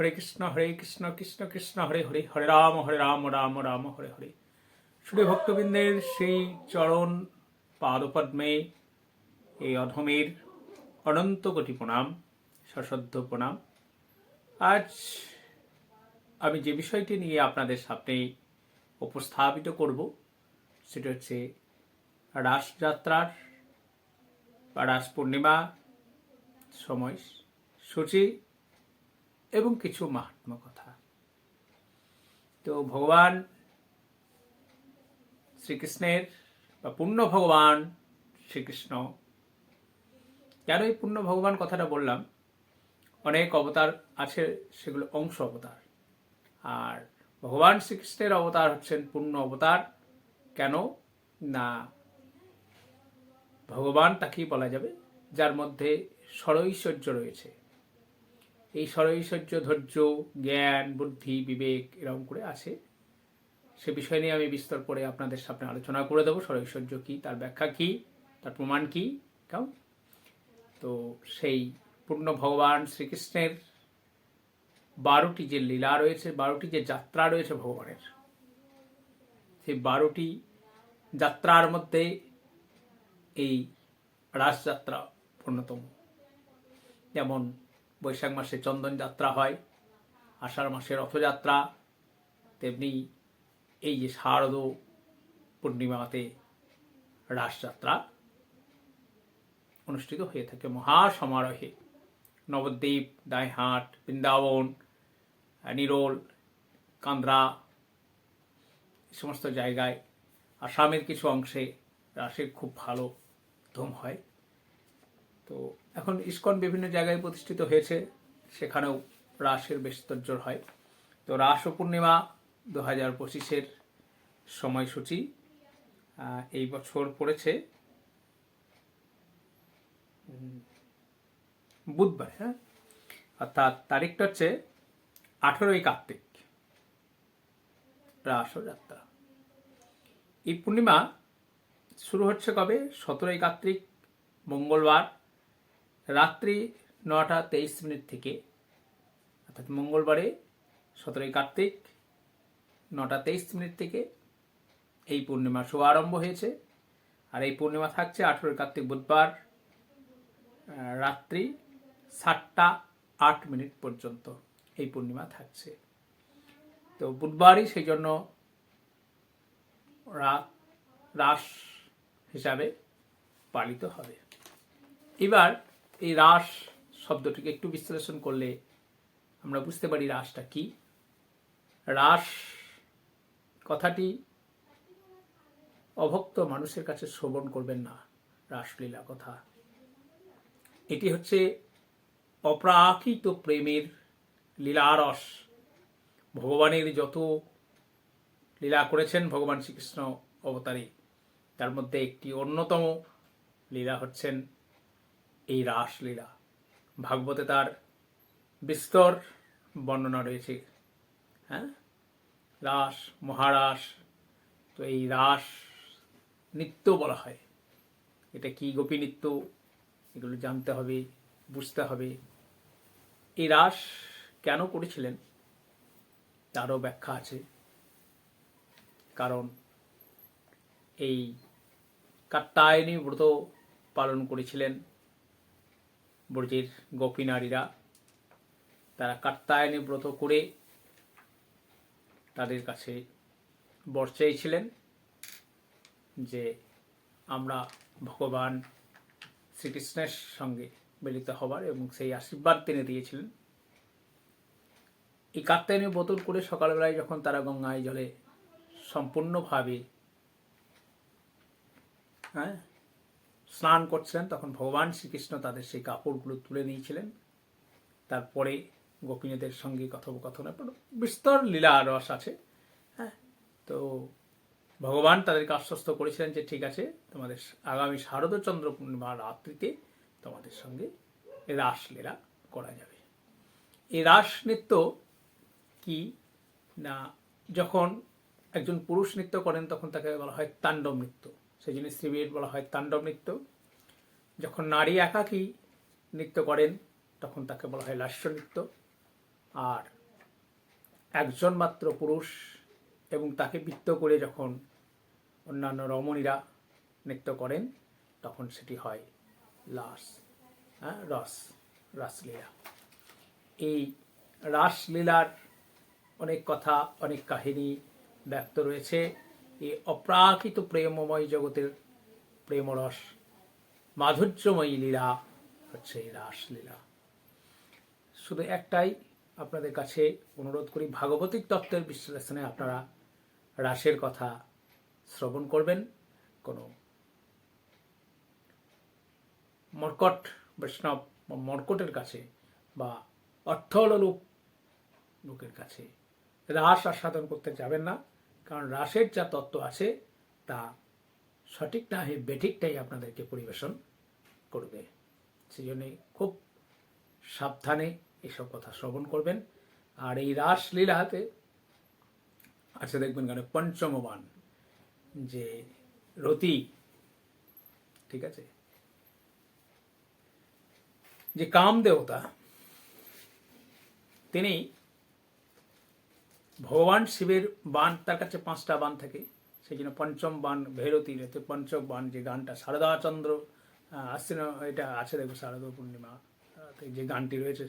হরে কৃষ্ণ হরে কৃষ্ণ কৃষ্ণ কৃষ্ণ, হরে হরে হরে রাম হরে রাম রাম রাম, হরে হরে। শুধু ভক্তবৃন্দের সেই চরণ পাদপদ্মে এই অধমের অনন্ত কোটি প্রণাম সশ্রদ্ধ প্রণাম। আজ আমি যে বিষয়টি নিয়ে আপনাদের সামনে উপস্থাপিত করব, সেটা হচ্ছে রাসযাত্রার বা রাস পূর্ণিমা সময় সূচি এবং কিছু মাহাত্ম কথা। তো ভগবান শ্রীকৃষ্ণের বা পূর্ণ ভগবান শ্রীকৃষ্ণ, কেন এই পূর্ণ ভগবান কথাটা বললাম? অনেক অবতার আছে, সেগুলো অংশ অবতার। আর ভগবান শ্রীকৃষ্ণের অবতার হচ্ছেন পূর্ণ অবতার। কেন? না, ভগবান তাকেই বলা যাবে, যার মধ্যে ষড়ৈশ্বর্য রয়েছে। এই ষড়ৈশ্বর্য ধৈর্য, জ্ঞান, বুদ্ধি, বিবেক এরকম করে আছে। সে বিষয় নিয়ে আমি বিস্তর পরে আপনাদের সামনে আলোচনা করে দেবো। ষড়ৈশ্বর্য কী, তার ব্যাখ্যা কী, তার প্রমাণ কী? কেমন? তো সেই পূর্ণ ভগবান শ্রীকৃষ্ণের বারোটি যে লীলা রয়েছে, বারোটি যে যাত্রা রয়েছে ভগবানের, সেই বারোটি যাত্রার মধ্যে এই রাসযাত্রা অন্যতম। যেমন বৈশাখ মাসে চন্দন যাত্রা হয়, আষাঢ় মাসে রথযাত্রা, তেমনি এই যে শারদ পূর্ণিমাতে রাসযাত্রা অনুষ্ঠিত হয়ে থাকে মহাসমারোহে। নবদ্বীপ দায়হাট বৃন্দাবন, নিরোল, কান্দ্রা সমস্ত জায়গায় আসামের কিছু অংশে রাসের খুব ভালো ধুম হয়। তো এখন ইস্কন বিভিন্ন জায়গায় প্রতিষ্ঠিত হয়েছে, সেখানেও রাসের বেশ তোজ্জোর হয়। তো রাস ও পূর্ণিমা দু হাজার পঁচিশের সময়সূচি এই বছর পড়েছে বুধবার হ্যাঁ? অর্থাৎ তারিখটা হচ্ছে আঠেরোই কার্তিক, রাস যাত্রা। এই পূর্ণিমা শুরু হচ্ছে কবে? সতেরোই কার্তিক, মঙ্গলবার রাত্রি নটা তেইশ মিনিট থেকে, অর্থাৎ মঙ্গলবারে সতেরোই কার্তিক নটা তেইশ মিনিট থেকে এই পূর্ণিমা শুভ আরম্ভ হয়েছে। আর এই পূর্ণিমা থাকছে আঠেরোই কার্তিক বুধবার রাত্রি সাতটা আট মিনিট পর্যন্ত এই পূর্ণিমা থাকছে। তো বুধবারই সেই জন্য রাত রাস হিসাবে পালিত হবে। এবার এই রাস শব্দটিকে একটু বিশ্লেষণ করলে আমরা বুঝতে পারি রাসটা কি। রাস কথাটি অভক্ত মানুষের কাছে শ্রবণ করবেন না, রাসলীলা কথা। এটি হচ্ছে অপ্রাকৃত প্রেমের লীলারস। ভগবানের যত লীলা করেছেন ভগবান শ্রীকৃষ্ণ অবতারে, তার মধ্যে একটি অন্যতম লীলা হচ্ছেন এই রাসলীলা। ভাগবতে তার বিস্তর বর্ণনা রয়েছে। হ্যাঁ? রাস, মহারাস, তো এই রাস নৃত্য বলা হয়। এটা কি গোপী নৃত্য? এগুলো জানতে হবে, বুঝতে হবে। এই রাস কেন করেছিলেন? তারও ব্যাখ্যা আছে। কারণ এই কাত্তায়নী ব্রত পালন করেছিলেন ব্রজের গোপী নারীরা, তারা কাত্তায়নী ব্রত করে তাদের কাছে বর চেয়েছিলেন যে আমরা ভগবান শ্রীকৃষ্ণের সঙ্গে মিলিত হবার এবং সেই আশীর্বাদ তিনি দিয়েছিলেন। এই কাত্তায়নী বোতল করে সকালবেলায় যখন তারা গঙ্গায় জলে সম্পূর্ণভাবে হ্যাঁ স্নান করছিলেন, তখন ভগবান শ্রীকৃষ্ণ তাদের সেই কাপড়গুলো তুলে নিয়েছিলেন তারপরে গোপিনীদের সঙ্গে কথোপকথনের বিস্তর লীলা রস আছে হ্যাঁ? তো ভগবান তাদেরকে আশ্বস্ত করেছিলেন যে, ঠিক আছে, তোমাদের আগামী শারদচন্দ্র পূর্ণিমা রাত্রিতে তোমাদের সঙ্গে রাসলীলা করা যাবে। এই রাস নৃত্য কি না, যখন একজন পুরুষ নৃত্য করেন, তখন তাকে বলা হয় তাণ্ডব নৃত্য। সেই জন্য শ্রীবীর বলা হয় তাণ্ডব নৃত্য। যখন নারী একাকী নৃত্য করেন, তখন তাকে বলা হয় লাস্য নৃত্য। আর একজন মাত্র পুরুষ এবং তাকে বৃত্ত করে যখন অন্যান্য রমণীরা নৃত্য করেন, তখন সেটি হয় লাস হ্যাঁ রস, রাসলীলা। এই রাসলীলার অনেক কথা, অনেক কাহিনী ব্যক্ত রয়েছে। এই অপ্রাকৃত প্রেমময় জগতের প্রেমরস, মাধুর্যময়ী লীলা হচ্ছে এই রাসলীলা। শুধু একটাই আপনাদের কাছে অনুরোধ করি, ভাগবতিক তত্ত্বের বিশ্লেষণে আপনারা রাসের কথা শ্রবণ করবেন। কোনো মর্কট বৈষ্ণব মর্কটের কাছে বা অর্থলোক লোকের কাছে রাস আস্বাদন করতে যাবেন না। কারণ রাসের যা তত্ত্ব আছে, তা সঠিক না হয়ে বেঠিকটাই আপনাদেরকে পরিবেশন করবে। সেই জন্যে খুব সাবধানে এসব কথা শ্রবণ করবেন। আর এই রাসলীলাতে আছে দেখবেন কেন পঞ্চমবান, যে রতি, ঠিক আছে? যে কাম দেবতা তিনি ভগবান শিবের বান, তার কাছে পাঁচটা বান থাকে। সেই জন্য পঞ্চম বান ভৈরতী রয়েছে পঞ্চম বান যে গানটা, শারদাচন্দ্র আশ্বিন, এটা আছে দেখো, শারদা পূর্ণিমা যে গানটি রয়েছে,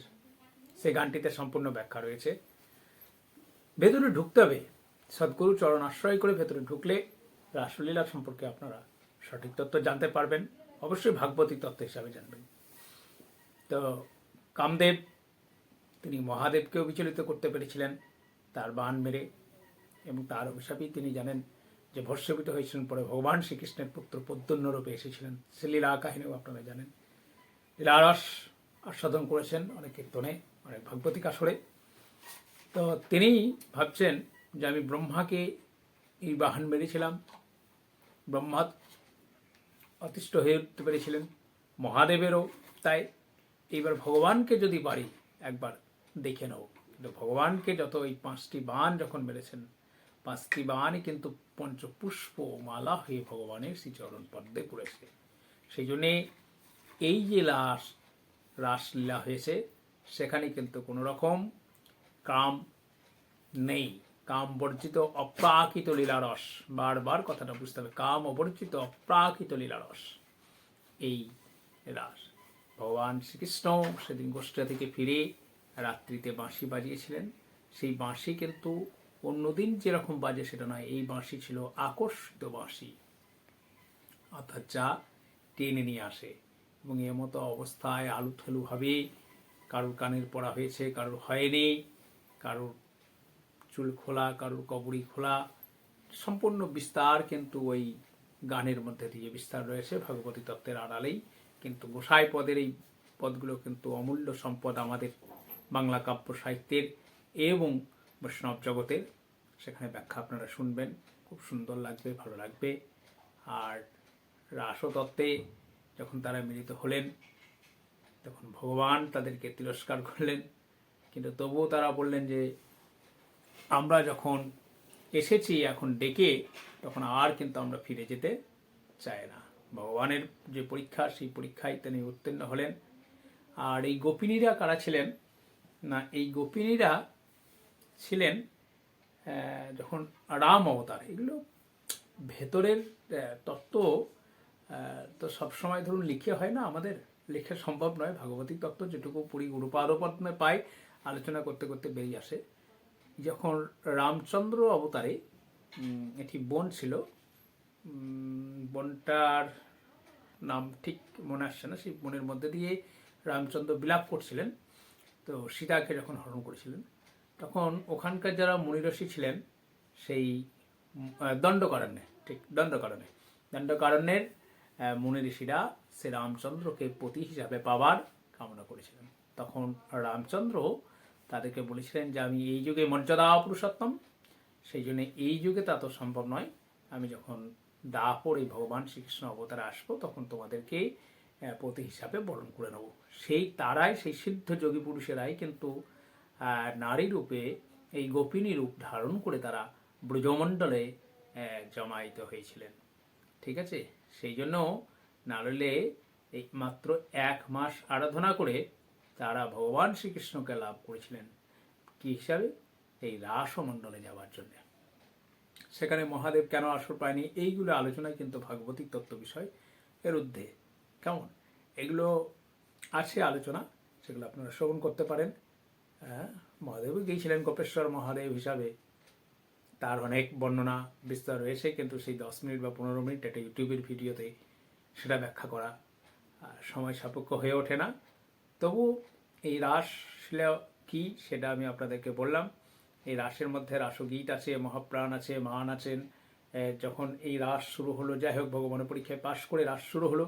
সেই গানটিতে সম্পূর্ণ ব্যাখ্যা রয়েছে। ভেতরে ঢুকতে হবে। সদ্গুরু চরণ আশ্রয় করে ভেতরে ঢুকলে রাসলীলা সম্পর্কে আপনারা সঠিক তত্ত্ব জানতে পারবেন। অবশ্যই ভাগবতী তত্ত্ব হিসাবে জানবেন। তো কামদেব, তিনি মহাদেবকেও বিচলিত করতে পেরেছিলেন। তার বান মেরে এবং তার অভিশাপেই তিনি জানেন যে ভস্যবিত হয়েছিলেন পরে ভগবান শ্রীকৃষ্ণের পুত্র পদ্মন্য রূপে এসেছিলেন। সে লীলা কাহিনীও আপনারা জানেন। লীলারস আস্বাদন করেছেন অনেক কীর্তনে, অনেক ভাগবতিক আসরে। তো তিনি ভাবছেন যে আমি ব্রহ্মাকে এই বাহন মেরেছিলাম। ব্রহ্মা অতিষ্ঠ হয়ে উঠতে পেরেছিলেন মহাদেবেরও, তাই এইবার ভগবানকে যদি পারি একবার দেখে নেব। কিন্তু ভগবানকে যত এই পাঁচটি বান যখন মেরেছেন, পাঁচটি বানই কিন্তু পঞ্চপুষ্প মালা হয়ে ভগবানের শ্রীচরণ পদ্মে পড়েছে সেই জন্যে এই যে লাশ, রাসলীলা হয়েছে, সেখানে কিন্তু কোনো রকম কাম নেই। কাম বর্জিত অপ্রাকৃত লীলারস বারবার কথাটা বুঝতে হবে, কাম অবর্জিত অপ্রাকৃত লীলারস এই রাস ভগবান শ্রীকৃষ্ণ সেদিন গোষ্ঠা থেকে ফিরে রাত্রিতে বাঁশি বাজিয়েছিলেন। সেই বাঁশি কিন্তু অন্যদিন যেরকম বাজে সেটা নয়, এই বাঁশি ছিল আকর্ষিত বাঁশি। অর্থাৎ যা টেনে নিয়ে আসে। এবং এ মতো অবস্থায় আলু ঠেলুভাবে কারোর কানের পড়া হয়েছে, কারোর হয়নি, কারোর চুল খোলা, কারোর কবরি খোলা। সম্পূর্ণ বিস্তার কিন্তু ওই গানের মধ্যে দিয়ে বিস্তার রয়েছে। ভগবতী তত্ত্বের আড়ালেই কিন্তু গোসাই পদের এই পদগুলো কিন্তু অমূল্য সম্পদ আমাদের বাংলা কাব্য সাহিত্যের এবং বৈষ্ণব জগতের। সেখানে ব্যাখ্যা আপনারা শুনবেন। খুব সুন্দর লাগবে, ভালো লাগবে। আর রাসতত্ত্বে যখন তারা মিলিত হলেন, তখন ভগবান তাদেরকে তিরস্কার করলেন। কিন্তু তবুও তারা বললেন যে, আমরা যখন এসেছি এখন ডেকে, তখন আর কিন্তু আমরা ফিরে যেতে চাই না। ভগবানের যে পরীক্ষা, সেই পরীক্ষায় তিনি উত্তীর্ণ হলেন। আর এই গোপিনীরা কারা ছিলেন? না, এই গোপিনীরা ছিলেন যখন রাম অবতার, এগুলো ভেতরের তত্ত্ব তো সবসময় ধরুন লিখে হয় না, আমাদের লেখা সম্ভব নয়। ভাগবতী তত্ত্ব যেটুকু পুরী গুরুপাদপদ্মে পাই আলোচনা করতে করতে বেরিয়ে আসে। যখন রামচন্দ্র অবতারে এটি বন ছিল বনটার নাম ঠিক মনে আসছে না, সেই বনের মধ্যে দিয়ে রামচন্দ্র বিলাপ করছিলেন। তো সীতাকে যখন হরণ করেছিলেন তখন ওখানকার যারা মুনিরসী ছিলেন সেই দণ্ডকারণ্যে ঠিক দণ্ডকারণ্যে দণ্ডকারণ্যের আহ, মুনি ঋষিরা সে রামচন্দ্রকে পতি হিসাবে পাওয়ার কামনা করেছিলেন। তখন রামচন্দ্র তাদেরকে বলেছিলেন যে আমি এই যুগে মর্যাদা পুরুষোত্তম সেই জন্য এই যুগে তা তো সম্ভব নয়। আমি যখন দাপর এই ভগবান শ্রীকৃষ্ণ অবতারে আসব তখন তোমাদেরকে পতি হিসাবে বরণ করে নেব। সেই তারাই, সেই সিদ্ধ যোগী পুরুষেরাই কিন্তু নারী রূপে এই গোপিনী রূপ ধারণ করে তারা ব্রজমণ্ডলে জমায়িত হয়েছিলেন। ঠিক আছে? সেই জন্য নারলে এই মাত্র এক মাস আরাধনা করে তারা ভগবান শ্রীকৃষ্ণকে লাভ করেছিলেন। কি হিসাবে? এই রাসমণ্ডলে যাওয়ার জন্য। সেখানে মহাদেব কেন আসর পায়নি? এইগুলো আলোচনায় কিন্তু ভাগবতিক তত্ত্ব বিষয় এর ঊর্ধ্বে। কেমন? এগুলো আছে আলোচনা, সেগুলো আপনারা শ্রবণ করতে পারেন। হ্যাঁ মহাদেব গিয়েছিলেন গোপেশ্বর মহাদেব হিসাবে। তার অনেক বর্ণনা বিস্তার রয়েছে, কিন্তু সেই দশ মিনিট বা পনেরো মিনিট একটা ইউটিউবের ভিডিওতে সেটা ব্যাখ্যা করা সময় সাপেক্ষ হয়ে ওঠে না। তবু এই রাস শিলা কি সেটা আমি আপনাদেরকে বললাম। এই রাসের মধ্যে রাসগীত আছে, মহাপ্রাণ আছে, মান আছেন। যখন এই রাস শুরু হলো, যাই হোক, ভগবানের পরীক্ষায় পাশ করে রাস শুরু হলো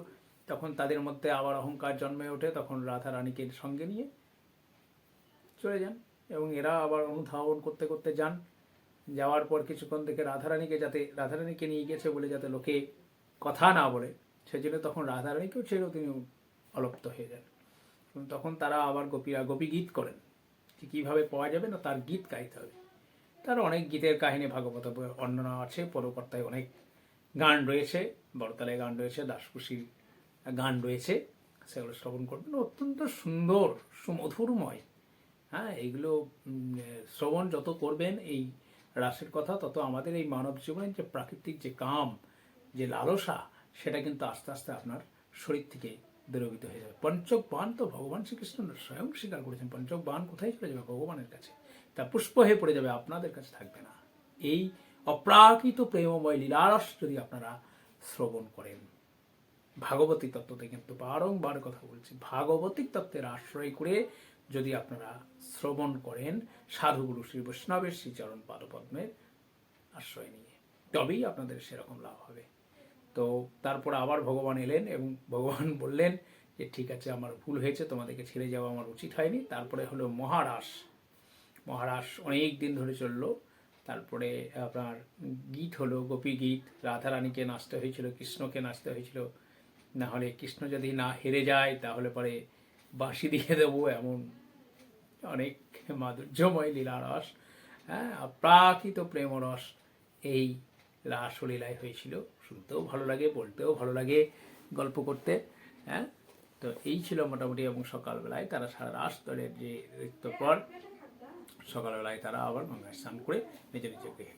তখন তাদের মধ্যে আবার অহংকার জন্মে ওঠে, তখন রাধা রানীকে সঙ্গে নিয়ে চলে যান এবং এরা আবার অনুধাবন করতে করতে যান। যাওয়ার পর কিছুক্ষণ থেকে রাধারানীকে যাতে, রাধারানীকে নিয়ে গেছে বলে যাতে লোকে কথা না বলে, সেজন্য তখন রাধারানীকেও ছেড়েও তিনি অলপ্ত হয়ে যান। তখন তারা আবার গোপীরা গোপী গীত করেন যে কীভাবে পাওয়া যাবে না তার গীত গাইতে হবে। তার অনেক গীতের কাহিনী ভাগবত বর্ণনা আছে পরকর্তায় অনেক গান রয়েছে বড়তালে গান রয়েছে, দাসকুশির গান রয়েছে, সেগুলো শ্রবণ করবেন। অত্যন্ত সুন্দর, সুমধুরময়। হ্যাঁ এইগুলো শ্রবণ যত করবেন, এই রাসের কথা, তত আমাদের এই মানব জীবনের যে প্রাকৃতিক যে কাম, যে লালসা, সেটা কিন্তু আস্তে আস্তে আপনার শরীর থেকে দূরবিত হয়ে যাবে। পঞ্চক বান তো ভগবান শ্রীকৃষ্ণ স্বয়ং স্বীকার করেছেন পঞ্চক বান কোথায় চলে যাবে? ভগবানের কাছে। তা পুষ্প হয়ে পড়ে যাবে, আপনাদের কাছে থাকবে না। এই অপ্রাকৃত প্রেমময় লীলারস যদি আপনারা শ্রবণ করেন। ভাগবতী তত্ত্বতে কিন্তু বারংবার কথা বলছি। ভাগবতিক তত্ত্বের আশ্রয় করে যদি আপনারা শ্রবণ করেন, সাধুগুরু শ্রী বৈষ্ণবের শ্রীচরণ পাদপদ্মের আশ্রয় নিয়ে, তবেই আপনাদের সেরকম লাভ হবে। তো তারপর আবার ভগবান এলেন এবং ভগবান বললেন যে, ঠিক আছে, আমার ভুল হয়েছে, তোমাদেরকে ছেড়ে যাওয়া আমার উচিত হয়নি। তারপরে হলো মহারাস। মহারাস অনেক দিন ধরে চলল। তারপরে আপনার গীত হলো গোপী গীত রাধারানীকে নাচতে হয়েছিল, কৃষ্ণকে নাচতে হয়েছিল। না হলে কৃষ্ণ যদি না হেরে যায়, তাহলে পরে বাঁশি দিয়ে দেবো এমন অনেক মাধুর্যময় লীলারস হ্যাঁ প্রাকৃত প্রেমরস এই রাসলীলায় হয়েছিল। শুনতেও ভালো লাগে, বলতেও ভালো লাগে গল্প করতে। হ্যাঁ তো এই ছিল মোটামুটি এবং সকালবেলায় তারা সারা রাস দলের যে ঋতুর পর সকালবেলায় তারা আবার গঙ্গায় স্নান করে নিজের নিজের গৃহে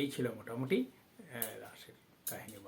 এই ছিল মোটামুটি রাসের কাহিনী